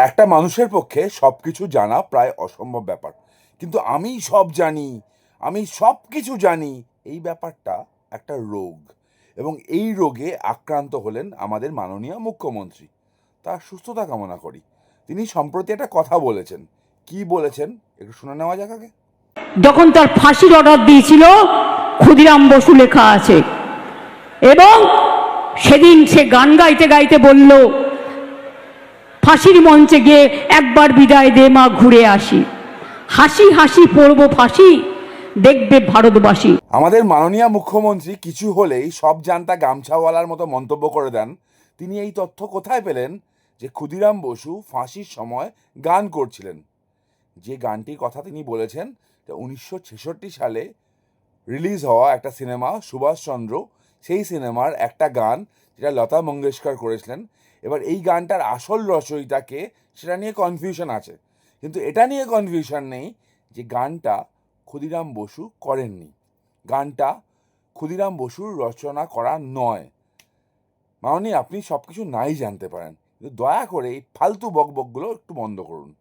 একটা মানুষের পক্ষে সব কিছু জানা প্রায় অসম্ভব ব্যাপার। কিন্তু আমি সব জানি, আমি সব কিছু জানি, এই ব্যাপারটা একটা রোগ। এবং এই রোগে আক্রান্ত হলেন আমাদের মাননীয় মুখ্যমন্ত্রী। তার সুস্থতা কামনা করি। তিনি সম্প্রতি একটা কথা বলেছেন। কি বলেছেন? একটু শুনে নেওয়া যাক আগে। যখন তার ফাঁসির অর্ডার দিয়েছিল, ক্ষুদিরাম বসু লেখা আছে। এবং সেদিন সে গান গাইতে গাইতে বলল ফাঁসির মঞ্চে গিয়ে একবার বিদায় দে মা, ঘুরে আসি। হাসি হাসি, পড়ব ফাঁসি, দেখবে ভারতবাসী। আমাদের মাননীয় মুখ্যমন্ত্রী কিছু হলেই সব জানতা গামছাওয়ালার মতো মন্তব্য করে দেন। তিনি এই তথ্য কোথায় পেলেন? যে ক্ষুদিরাম বসু ফাঁসির সময় গান করছিলেন। যে গানটির কথা তিনি বলেছেন উনিশশো ছেষট্টি সালে রিলিজ হওয়া একটা সিনেমা, সুভাষচন্দ্র, সেই সিনেমার একটা গান, যেটা লতা মঙ্গেশকর করেছিলেন। এবার এই গানটার আসল রচয়িতাকে সেটা নিয়ে কনফিউশন আছে। কিন্তু এটা নিয়ে কনফিউশন নেই যে গানটা ক্ষুদিরাম বসু করেননি। গানটা ক্ষুদিরাম বসুর রচনা করা নয়। মাননি আপনি সব কিছু নাই জানতে পারেন। কিন্তু দয়া করে এই ফালতু বকবকগুলো একটু বন্ধ করুন।